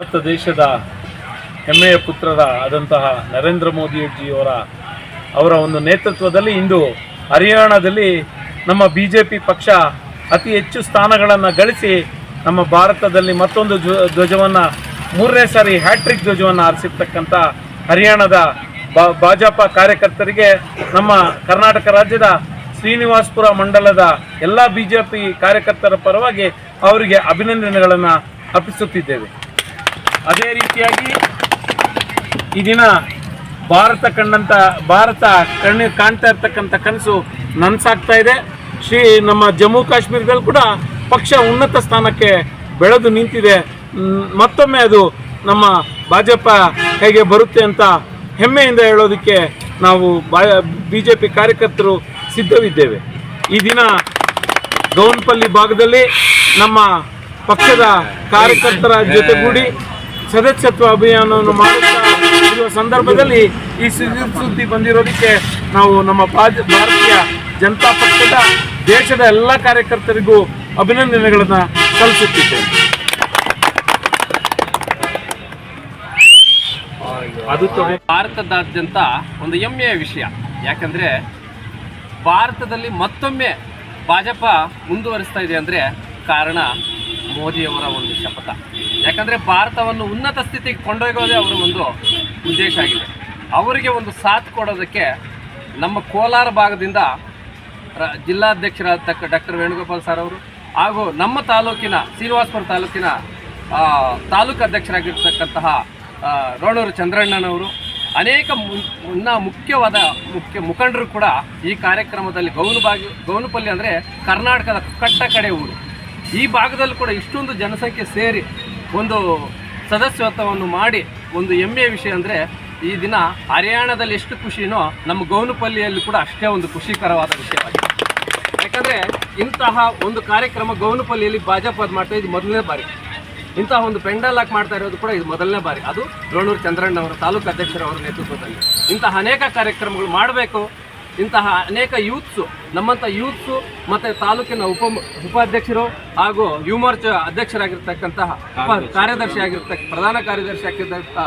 ಭಾರತ ದೇಶದ ಹೆಮ್ಮೆಯ ಪುತ್ರರ ಆದಂತಹ ನರೇಂದ್ರ ಮೋದಿಜಿಯವರ ಅವರ ಒಂದು ನೇತೃತ್ವದಲ್ಲಿ ಇಂದು ಹರಿಯಾಣದಲ್ಲಿ ನಮ್ಮ ಬಿ ಜೆ ಪಿ ಪಕ್ಷ ಅತಿ ಹೆಚ್ಚು ಸ್ಥಾನಗಳನ್ನು ಗಳಿಸಿ ನಮ್ಮ ಭಾರತದಲ್ಲಿ ಮತ್ತೊಂದು ಧ್ವಜವನ್ನು ಮೂರನೇ ಸಾರಿ ಹ್ಯಾಟ್ರಿಕ್ ಧ್ವಜವನ್ನು ಆರಿಸಿರ್ತಕ್ಕಂಥ ಹರಿಯಾಣದ ಭಾಜಪ ಕಾರ್ಯಕರ್ತರಿಗೆ ನಮ್ಮ ಕರ್ನಾಟಕ ರಾಜ್ಯದ ಶ್ರೀನಿವಾಸ್ಪುರ ಮಂಡಲದ ಎಲ್ಲ ಬಿ ಕಾರ್ಯಕರ್ತರ ಪರವಾಗಿ ಅವರಿಗೆ ಅಭಿನಂದನೆಗಳನ್ನು ಅರ್ಪಿಸುತ್ತಿದ್ದೇವೆ ಅದೇ ರೀತಿಯಾಗಿ ಈ ದಿನ ಭಾರತ ಕಂಡಂಥ ಭಾರತ ಕಣ್ಣು ಕಾಣ್ತಾ ಇರ್ತಕ್ಕಂಥ ಕನಸು ನನಸಾಗ್ತಾ ಇದೆ ಶ್ರೀ ನಮ್ಮ ಜಮ್ಮು ಕಾಶ್ಮೀರದಲ್ಲಿ ಕೂಡ ಪಕ್ಷ ಉನ್ನತ ಸ್ಥಾನಕ್ಕೆ ಬೆಳೆದು ನಿಂತಿದೆ ಮತ್ತೊಮ್ಮೆ ಅದು ನಮ್ಮ ಭಾಜಪ ಹೇಗೆ ಬರುತ್ತೆ ಅಂತ ಹೆಮ್ಮೆಯಿಂದ ಹೇಳೋದಕ್ಕೆ ನಾವು ಬಾ ಬಿ ಜೆ ಪಿ ಕಾರ್ಯಕರ್ತರು ಸಿದ್ಧವಿದ್ದೇವೆ ಈ ದಿನ ಗೌನ್ಪಲ್ಲಿ ಭಾಗದಲ್ಲಿ ನಮ್ಮ ಪಕ್ಷದ ಕಾರ್ಯಕರ್ತರ ಜೊತೆಗೂಡಿ ಸದಸ್ಯತ್ವ ಅಭಿಯಾನವನ್ನು ಮಾಡುವ ಸಂದರ್ಭದಲ್ಲಿ ಈ ಸುದ್ದಿ ಬಂದಿರೋದಕ್ಕೆ ನಾವು ನಮ್ಮ ಭಾರತೀಯ ಜನತಾ ಪಕ್ಷದ ದೇಶದ ಎಲ್ಲ ಕಾರ್ಯಕರ್ತರಿಗೂ ಅಭಿನಂದನೆಗಳನ್ನು ಸಲ್ಲಿಸುತ್ತಿದ್ದೇವೆ ಅದು ಭಾರತದಾದ್ಯಂತ ಒಂದು ಹೆಮ್ಮೆಯ ವಿಷಯ ಯಾಕಂದ್ರೆ ಭಾರತದಲ್ಲಿ ಮತ್ತೊಮ್ಮೆ ಭಾಜಪ ಮುಂದುವರಿಸ್ತಾ ಇದೆ ಅಂದ್ರೆ ಕಾರಣ ಮೋದಿಯವರ ಒಂದು ಶಪಥ ಯಾಕಂದರೆ ಭಾರತವನ್ನು ಉನ್ನತ ಸ್ಥಿತಿಗೆ ಕೊಂಡೊಯ್ಯೋದೇ ಅವರ ಒಂದು ಉದ್ದೇಶ ಆಗಿದೆ ಅವರಿಗೆ ಒಂದು ಸಾಥ್ ಕೊಡೋದಕ್ಕೆ ನಮ್ಮ ಕೋಲಾರ ಭಾಗದಿಂದ ರ ಜಿಲ್ಲಾಧ್ಯಕ್ಷರಾದ ಡಾಕ್ಟರ್ ವೇಣುಗೋಪಾಲ್ ಸರ್ ಅವರು ಹಾಗೂ ನಮ್ಮ ತಾಲೂಕಿನ ಶ್ರೀನಿವಾಸಪುರ ತಾಲೂಕಿನ ತಾಲೂಕು ಅಧ್ಯಕ್ಷರಾಗಿರ್ತಕ್ಕಂತಹ ರೋಣೂರು ಚಂದ್ರಣ್ಣನವರು ಅನೇಕ ಮುನ್ನ ಮುಖ್ಯವಾದ ಮುಖ್ಯ ಮುಖಂಡರು ಕೂಡ ಈ ಕಾರ್ಯಕ್ರಮದಲ್ಲಿ ಗೌನು ಗೌನುಪಲ್ಲಿ ಅಂದರೆ ಕರ್ನಾಟಕದ ಕಟ್ಟ ಕಡೆ ಊರು ಈ ಭಾಗದಲ್ಲಿ ಕೂಡ ಇಷ್ಟೊಂದು ಜನಸಂಖ್ಯೆ ಸೇರಿ ಒಂದು ಸದಸ್ಯತ್ವವನ್ನು ಮಾಡಿ ಒಂದು ಹೆಮ್ಮೆಯ ವಿಷಯ ಅಂದರೆ ಈ ದಿನ ಹರಿಯಾಣದಲ್ಲಿ ಎಷ್ಟು ಖುಷಿನೋ ನಮ್ಮ ಗೌನಪಲ್ಲಿಯಲ್ಲಿ ಕೂಡ ಅಷ್ಟೇ ಒಂದು ಖುಷಿಕರವಾದ ವಿಷಯವಾಗಿದೆ ಯಾಕಂದರೆ ಇಂತಹ ಒಂದು ಕಾರ್ಯಕ್ರಮ ಗೌನಪಲ್ಲಿಯಲ್ಲಿ ಭಾಜಪಾದ್ ಮಾಡ್ತಾ ಇದು ಮೊದಲನೇ ಬಾರಿ ಇಂತಹ ಒಂದು ಪೆಂಡಲ್ ಮಾಡ್ತಾ ಇರೋದು ಕೂಡ ಇದು ಮೊದಲನೇ ಬಾರಿ ಅದು ಚಂದ್ರಣ್ಣ ಚಂದ್ರಣ್ಣವರು ತಾಲೂಕು ಅಧ್ಯಕ್ಷರವರ ನೇತೃತ್ವದಲ್ಲಿ ಇಂತಹ ಅನೇಕ ಕಾರ್ಯಕ್ರಮಗಳು ಮಾಡಬೇಕು ಇಂತಹ ಅನೇಕ ಯೂತ್ಸು ನಮ್ಮಂಥ ಯೂತ್ಸು ಮತ್ತು ತಾಲೂಕಿನ ಉಪ ಉಪಾಧ್ಯಕ್ಷರು ಹಾಗೂ ಯುವ ಮೋರ್ಚಾ ಅಧ್ಯಕ್ಷರಾಗಿರ್ತಕ್ಕಂತಹ ಉಪ ಕಾರ್ಯದರ್ಶಿ ಆಗಿರ್ತಕ್ಕ ಪ್ರಧಾನ ಕಾರ್ಯದರ್ಶಿ ಆಗಿರ್ತಕ್ಕಂಥ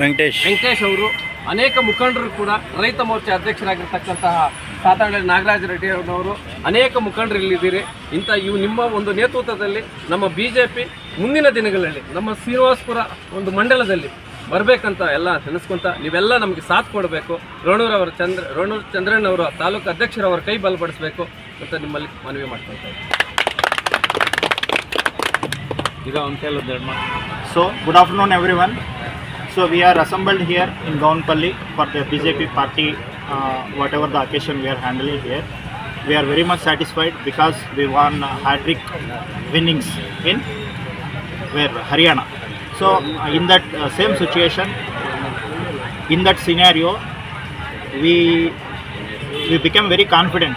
ವೆಂಕಟೇಶ್ ವೆಂಕಟೇಶ್ ಅವರು ಅನೇಕ ಮುಖಂಡರು ಕೂಡ ರೈತ ಮೋರ್ಚಾ ಅಧ್ಯಕ್ಷರಾಗಿರ್ತಕ್ಕಂತಹ ಸಾತಾಳೆ ನಾಗರಾಜ ರೆಡ್ಡಿ ಅವರವರು ಅನೇಕ ಮುಖಂಡರು ಇಲ್ಲಿದ್ದೀರಿ ಇಂಥ ಇವು ನಿಮ್ಮ ಒಂದು ನೇತೃತ್ವದಲ್ಲಿ ನಮ್ಮ ಬಿ ಜೆ ಪಿ ಮುಂದಿನ ದಿನಗಳಲ್ಲಿ ನಮ್ಮ ಶ್ರೀನಿವಾಸಪುರ ಒಂದು ಮಂಡಲದಲ್ಲಿ ಬರಬೇಕಂತ ಎಲ್ಲ ನೆನೆಸ್ಕೊಂತ ನೀವೆಲ್ಲ ನಮಗೆ ಸಾಥ್ ಕೊಡಬೇಕು ರೋಣೂರವರ ಚಂದ್ರ ರೋಣೂರು ಚಂದ್ರಣ್ಣವರ ತಾಲೂಕು ಅಧ್ಯಕ್ಷರವರ ಕೈ ಬಲಪಡಿಸಬೇಕು ಅಂತ ನಿಮ್ಮಲ್ಲಿ ಮನವಿ ಮಾಡ್ಕೊಳ್ತಾ ಈಗ ಒಂದು ಕೇಳಿದ so good afternoon everyone so we are assembled here in Gownipalli for the B J P party whatever the occasion we are handling here we are very much satisfied because we won hat-trick winnings in where Haryana So uh, in that uh, same situation, in that scenario, we we became very confident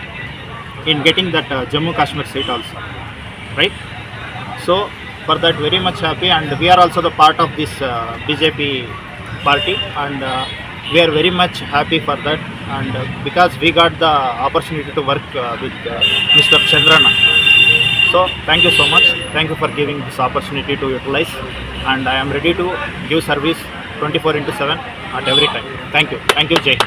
in getting that uh, Jammu Kashmir seat also, right? So for that very much happy and we are also the part of this uh, BJP party and uh, we are very much happy for that and uh, because we got the opportunity to work uh, with uh, Mr. Chandranath. So thank you so much. Thank you for giving this opportunity to utilize, and I am ready to give service 24/7 at every time. Thank you. Thank you, Jay.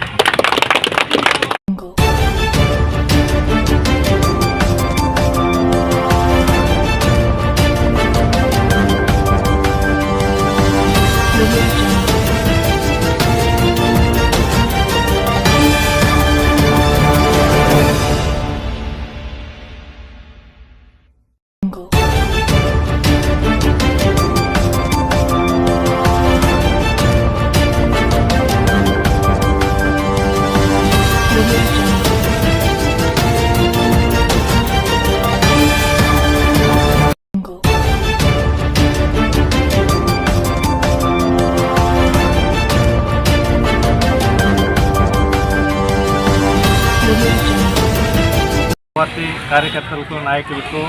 Party కార్యకర్తలకు నాయకులకు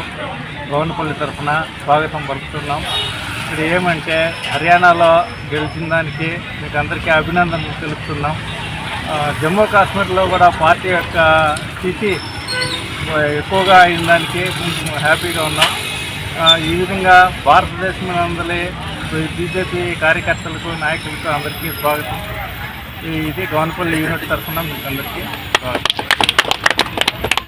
గవర్నపల్లి తరఫున స్వాగతం పలుకుతున్నాం ఇక్కడ ఏమంటే హర్యానాలో గెలిచిన దానికి మీకు అందరికీ అభినందనలు తెలుపుతున్నాం జమ్మూ కాశ్మీర్లో కూడా పార్టీ యొక్క స్థితి ఎక్కువగా అయిన దానికి కొంచెం హ్యాపీగా ఉన్నాం ఈ విధంగా భారతదేశం అందరి బీజేపీ కార్యకర్తలకు నాయకులకు అందరికీ స్వాగతం ఇది గవర్నపల్లి యూనిట్ తరఫున మీకు అందరికీ స్వాగతం